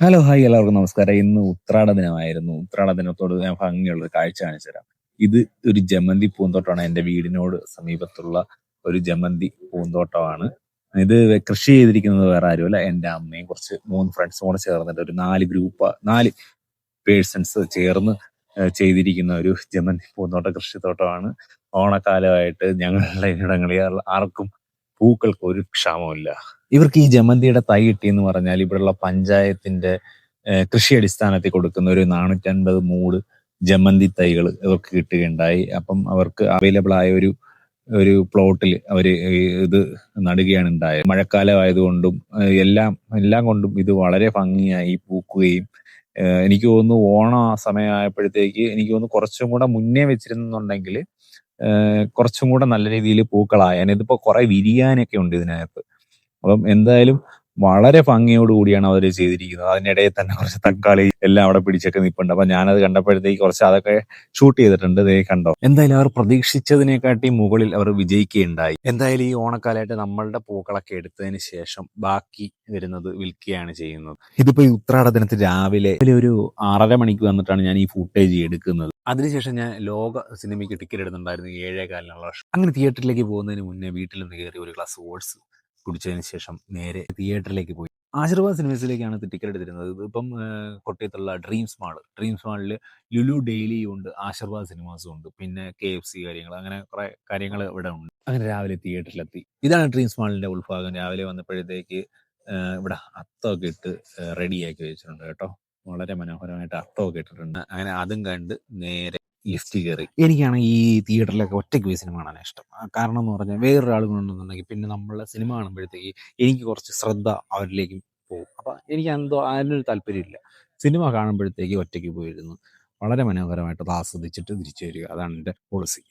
Hello hi എല്ലാവർക്കും നമസ്കാരം. ഇന്ന് ഉത്രാട ദിനമായിരുന്നു. ഉത്രാട ദിനത്തോട് ഞാൻ ഭംഗിയുള്ള ഒരു കാഴ്ച കാണിച്ചു തരാം. ഇത് ഒരു ജമന്തി പൂന്തോട്ടമാണ്. എന്റെ വീടിനോട് സമീപത്തുള്ള ഒരു ജമന്തി പൂന്തോട്ടമാണ്. ഇത് കൃഷി ചെയ്തിരിക്കുന്നത് വേറെ ആരുമല്ല എന്റെ അമ്മയും കുറച്ച് മൂന്ന് ഫ്രണ്ട്സും കൂടെ ചേർന്നിട്ട് ഒരു നാല് ഗ്രൂപ്പ് നാല് പേഴ്സൺസ് ചേർന്ന് ചെയ്തിരിക്കുന്ന ഒരു ജമന്തി പൂന്തോട്ട കൃഷിത്തോട്ടമാണ്. ഓണക്കാലമായിട്ട് ഞങ്ങളുടെ ഇടങ്ങളിൽ ആർക്കും പൂക്കൾക്ക് ഒരു ക്ഷാമമില്ല ഇവർക്ക് ഈ ജമന്തിയുടെ തൈ കിട്ടി എന്ന് പറഞ്ഞാൽ ഇവിടെയുള്ള പഞ്ചായത്തിന്റെ കൃഷി അടിസ്ഥാനത്തിൽ കൊടുക്കുന്ന ഒരു നാനൂറ്റൻപത് മൂട് ജമന്തി തൈകൾ ഇവർക്ക് കിട്ടുകയുണ്ടായി. അപ്പം അവർക്ക് അവൈലബിൾ ആയ ഒരു ഒരു പ്ലോട്ടിൽ അവർ ഇത് നടുകയാണ് ഉണ്ടായത്. മഴക്കാലം ആയതുകൊണ്ടും എല്ലാം എല്ലാം കൊണ്ടും ഇത് വളരെ ഭംഗിയായി പൂക്കുകയും എനിക്ക് തോന്നുന്നു ഓണം സമയമായപ്പോഴത്തേക്ക് എനിക്ക് തോന്നുന്നു കുറച്ചും കൂടെ മുന്നേ വെച്ചിരുന്നുണ്ടെങ്കിൽ കുറച്ചും കൂടെ നല്ല രീതിയിൽ പൂക്കളായാൻ ഇതിപ്പോ കുറെ വിരിയാനൊക്കെ ഉണ്ട് ഇതിനകത്ത്. അപ്പം എന്തായാലും വളരെ ഭംഗിയോട് കൂടിയാണ് അവർ ചെയ്തിരിക്കുന്നത്. അതിനിടയിൽ തന്നെ കുറച്ച് തക്കാളി എല്ലാം അവിടെ പിടിച്ചൊക്കെ നിൽപ്പുണ്ട് അപ്പൊ ഞാനത് കണ്ടപ്പോഴത്തേക്ക് കുറച്ച് അതൊക്കെ ഷൂട്ട് ചെയ്തിട്ടുണ്ട്. ദേ കണ്ടോ? എന്തായാലും അവർ പ്രതീക്ഷിച്ചതിനെക്കാട്ടി മുകളിൽ അവർ വിജയിക്കുകയുണ്ടായി. എന്തായാലും ഈ ഓണക്കാലമായിട്ട് നമ്മളുടെ പൂക്കളൊക്കെ എടുത്തതിന് ശേഷം ബാക്കി വരുന്നത് വിൽക്കുകയാണ് ചെയ്യുന്നത്. ഇതിപ്പോ ഈ ഉത്രാട ദിനത്തിൽ രാവിലെ ഒരു ആറര മണിക്ക് വന്നിട്ടാണ് ഞാൻ ഈ ഫുട്ടേജ് എടുക്കുന്നത്. അതിനുശേഷം ഞാൻ ലോക സിനിമയ്ക്ക് ടിക്കറ്റ് എടുത്തിട്ടുണ്ടായിരുന്നു. ഏഴേ കാലിനുള്ള വർഷം അങ്ങനെ തിയേറ്ററിലേക്ക് പോകുന്നതിന് മുന്നേ വീട്ടിൽ നിന്ന് കയറി ഒരു ഗ്ലാസ് ഓട്സ് കുടിച്ചതിന് ശേഷം നേരെ തിയേറ്ററിലേക്ക് പോയി. ആശീർവാദ് സിനിമസിലേക്കാണ് ടിക്കറ്റ് എടുത്തിരുന്നത്. ഇപ്പം കൊട്ടയത്തുള്ള ഡ്രീംസ് മാൾ ഡ്രീംസ് മാളിൽ ലുലു ഡെയിലി ഉണ്ട് ആശീർവാദ് സിനിമാസും ഉണ്ട് പിന്നെ കെ എഫ് സി കാര്യങ്ങൾ അങ്ങനെ കുറെ കാര്യങ്ങൾ ഇവിടെ ഉണ്ട്. അങ്ങനെ രാവിലെ തിയേറ്ററിലെത്തി. ഇതാണ് ഡ്രീംസ് മാളിന്റെ ഉൾഭാഗം. രാവിലെ വന്നപ്പോഴത്തേക്ക് ഇവിടെ അത്തമൊക്കെ ഇട്ട് റെഡിയാക്കി വെച്ചിട്ടുണ്ട് കേട്ടോ. വളരെ മനോഹരമായിട്ട് അത്തമൊക്കെ ഇട്ടിട്ടുണ്ട്. അങ്ങനെ അതും കണ്ട് നേരെ ലിഫ്റ്റ് കയറി എനിക്കാണെങ്കിൽ ഈ തിയേറ്ററിലൊക്കെ ഒറ്റയ്ക്ക് പോയി സിനിമ കാണാൻ ഇഷ്ടം. കാരണം എന്ന് പറഞ്ഞാൽ വേറൊരാൾ കൊണ്ടുണ്ടെന്നുണ്ടെങ്കിൽ പിന്നെ നമ്മൾ സിനിമ കാണുമ്പോഴത്തേക്ക് എനിക്ക് കുറച്ച് ശ്രദ്ധ അവരിലേക്ക് പോകും. അപ്പം എനിക്ക് എന്തോ അതിനൊരു താല്പര്യമില്ല. സിനിമ കാണുമ്പോഴത്തേക്ക് ഒറ്റയ്ക്ക് പോയിരുന്നു. വളരെ മനോഹരമായിട്ട് അത് ആസ്വദിച്ചിട്ട് തിരിച്ചു വരിക. അതാണ് എന്റെ പോളിസി.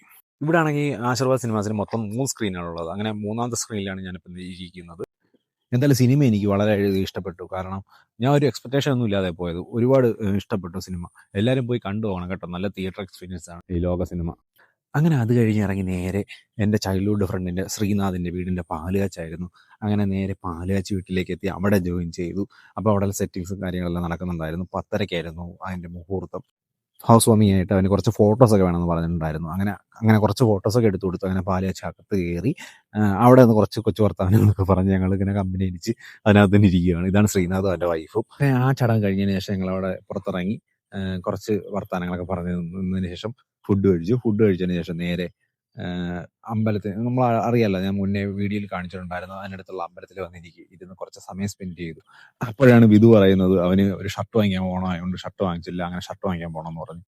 ഇവിടെ ആണെങ്കിൽ ആശീർവാദ് സിനിമാസിന് മൊത്തം മൂന്ന് സ്ക്രീനാണുള്ളത് അങ്ങനെ മൂന്നാമത്തെ സ്ക്രീനിലാണ് ഞാനിപ്പോൾ ഇരിക്കുന്നത് എന്തായാലും സിനിമ എനിക്ക് വളരെ ഇഷ്ടപ്പെട്ടു. കാരണം ഞാൻ ഒരു എക്സ്പെക്ടേഷൻ ഒന്നും ഇല്ലാതെ പോയത്. ഒരുപാട് ഇഷ്ടപ്പെട്ടു സിനിമ. എല്ലാവരും പോയി കണ്ടു പോകണം കേട്ടോ. നല്ല തിയേറ്റർ എക്സ്പീരിയൻസ് ആണ് ഈ ലോക സിനിമ. അങ്ങനെ അത് കഴിഞ്ഞ് ഇറങ്ങി നേരെ എന്റെ ചൈൽഡ്ഹുഡ് ഫ്രണ്ടിന്റെ ശ്രീനാഥിന്റെ വീടിന്റെ പാലുകാച്ചായിരുന്നു. അങ്ങനെ നേരെ പാലുകാച്ച് വീട്ടിലേക്ക് എത്തി. അവിടെ ജോയിൻ ചെയ്തു. അപ്പോൾ അവിടെ സെറ്റിങ്സും കാര്യങ്ങളെല്ലാം നടക്കുന്നുണ്ടായിരുന്നു. പത്തരയ്ക്കായിരുന്നു അതിന്റെ മുഹൂർത്തം. ഹൗസ് വാമിങ് ആയിട്ട് അവന് കുറച്ച് ഫോട്ടോസൊക്കെ വേണമെന്ന് പറഞ്ഞിട്ടുണ്ടായിരുന്നു. അങ്ങനെ അങ്ങനെ കുറച്ച് ഫോട്ടോസൊക്കെ എടുത്തു കൊടുത്തു. അങ്ങനെ പാലുകാച്ച് അകത്ത് കയറി അവിടെ നിന്ന് കുറച്ച് കൊച്ചു വർത്തമാനങ്ങളൊക്കെ പറഞ്ഞ് ഞങ്ങൾ ഇങ്ങനെ കമ്പനി അടിച്ച് അതിനകത്ത് തന്നെ ഇരിക്കുകയാണ്. ഇതാണ് ശ്രീനാഥും എന്റെ വൈഫും ആ ചടങ്ങ് കഴിഞ്ഞതിന് ശേഷം ഞങ്ങൾ അവിടെ പുറത്തിറങ്ങി കുറച്ച് വർത്തമാനങ്ങളൊക്കെ പറഞ്ഞു നിന്നതിന് ശേഷം ഫുഡ് കഴിച്ചു. ഫുഡ് കഴിച്ചതിന് ശേഷം നേരെ അമ്പലത്തിൽ നമ്മൾ അറിയാലോ ഞാൻ മുന്നേ വീഡിയോയിൽ കാണിച്ചിട്ടുണ്ടായിരുന്നു അതിനടുത്തുള്ള അമ്പലത്തിൽ വന്നിരിക്കും ഇരുന്ന് കുറച്ച് സമയം സ്പെൻഡ് ചെയ്തു. അപ്പോഴാണ് വിധു പറയുന്നത് അവന് ഒരു ഷർട്ട് വാങ്ങിക്കാൻ പോകണം അതുകൊണ്ട് ഷർട്ട് വാങ്ങിച്ചില്ല അങ്ങനെ ഷർട്ട് വാങ്ങിക്കാൻ പോകണം എന്ന് പറഞ്ഞു.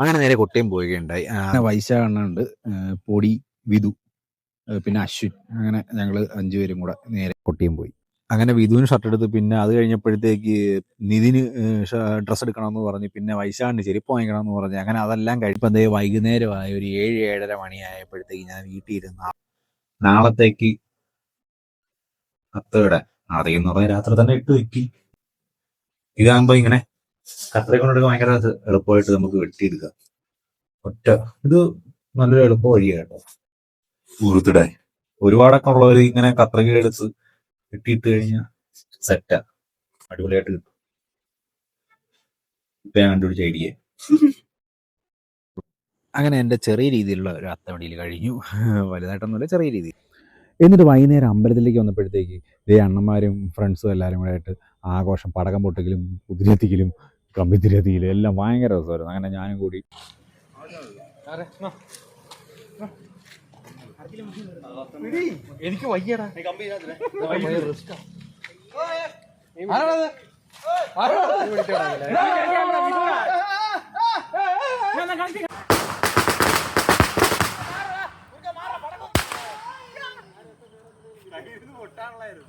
അങ്ങനെ നേരെ കൊട്ടയം പോവുകയുണ്ടായി. അങ്ങനെ വൈശാഖണ്ണുണ്ട് പൊടി വിധു പിന്നെ അശ്വിൻ അങ്ങനെ ഞങ്ങൾ അഞ്ചുപേരും കൂടെ നേരെ കൊട്ടിയം പോയി. അങ്ങനെ വിധുവിന് ഷർട്ട് എടുത്ത് പിന്നെ അത് കഴിഞ്ഞപ്പോഴത്തേക്ക് നിതിന് ഡ്രസ്സ് എടുക്കണമെന്ന് പറഞ്ഞ് പിന്നെ വൈശാഖിന് ചെരുപ്പ് വാങ്ങിക്കണമെന്ന് പറഞ്ഞ് അങ്ങനെ അതെല്ലാം കഴിപ്പം അതേ വൈകുന്നേരമായ ഒരു ഏഴ് ഏഴര മണിയായപ്പോഴത്തേക്ക് ഞാൻ വീട്ടിൽ ഇരുന്ന നാളത്തേക്ക് കത്തയുടെ അറിയുന്ന പറഞ്ഞ രാത്രി തന്നെ ഇട്ട് വെക്കി. ഇതാകുമ്പോ ഇങ്ങനെ കത്തറി കൊണ്ടെടുക്കാൻ ഭയങ്കര എളുപ്പമായിട്ട് നമുക്ക് വെട്ടിയെടുക്കാം. ഒറ്റ ഇത് നല്ലൊരു എളുപ്പ വഴിയാണ് ഊർത്തിടെ ഒരുപാടൊക്കെ ഉള്ളവർ ഇങ്ങനെ കത്രിക എടുത്ത് വെട്ടിയിട്ട് കഴിഞ്ഞാൽ സെറ്റാ അടിപൊളിയായിട്ട് കിട്ടും. ഇപ്പൊ ഞാൻ കണ്ടുപിടിച്ച ഐഡിയ അങ്ങനെ എന്റെ ചെറിയ രീതിയിലുള്ള ഒരു അത്തവടിയിൽ കഴിഞ്ഞു. വലുതായിട്ടൊന്നുമില്ല ചെറിയ രീതിയിൽ. എന്നിട്ട് വൈകുന്നേരം അമ്പലത്തിലേക്ക് വന്നപ്പോഴത്തേക്ക് ഇതേ അണ്ണന്മാരും ഫ്രണ്ട്സും എല്ലാവരും കൂടെ ആയിട്ട് ആഘോഷം പടക്കം പൊട്ടിക്കലും കുതിരത്തിക്കലും കമ്പിത്തിരത്തിക്കലും എല്ലാം ഭയങ്കര രസമായിരുന്നു. അങ്ങനെ ഞാനും കൂടി എനിക്ക് വയ്യടാ ആരാണത് ആരാണത് പൊട്ടാനുള്ളായിരുന്നു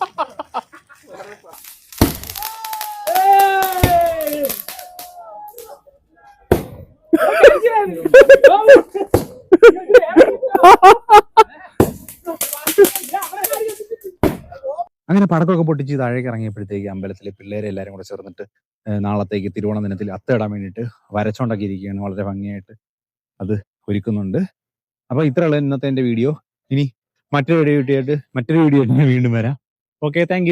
അങ്ങനെ പടക്കമൊക്കെ പൊട്ടിച്ച് താഴേക്ക് ഇറങ്ങിയപ്പോഴത്തേക്ക് അമ്പലത്തിലെ പിള്ളേരെ എല്ലാവരും കൂടെ ചേർന്നിട്ട് നാളത്തേക്ക് തിരുവോണ ദിനത്തിൽ അത്തേടാൻ വേണ്ടിയിട്ട് വരച്ചോണ്ടൊക്കെ ഇരിക്കുകയാണ് വളരെ ഭംഗിയായിട്ട് അത് ഒരുക്കുന്നുണ്ട്. അപ്പോൾ ഇത്രയുള്ള ഇന്നത്തെ എന്റെ വീഡിയോ. ഇനി മറ്റൊരു വീഡിയോ ആയിട്ട് മറ്റൊരു വീഡിയോ വീണ്ടും വരാം. Okay thank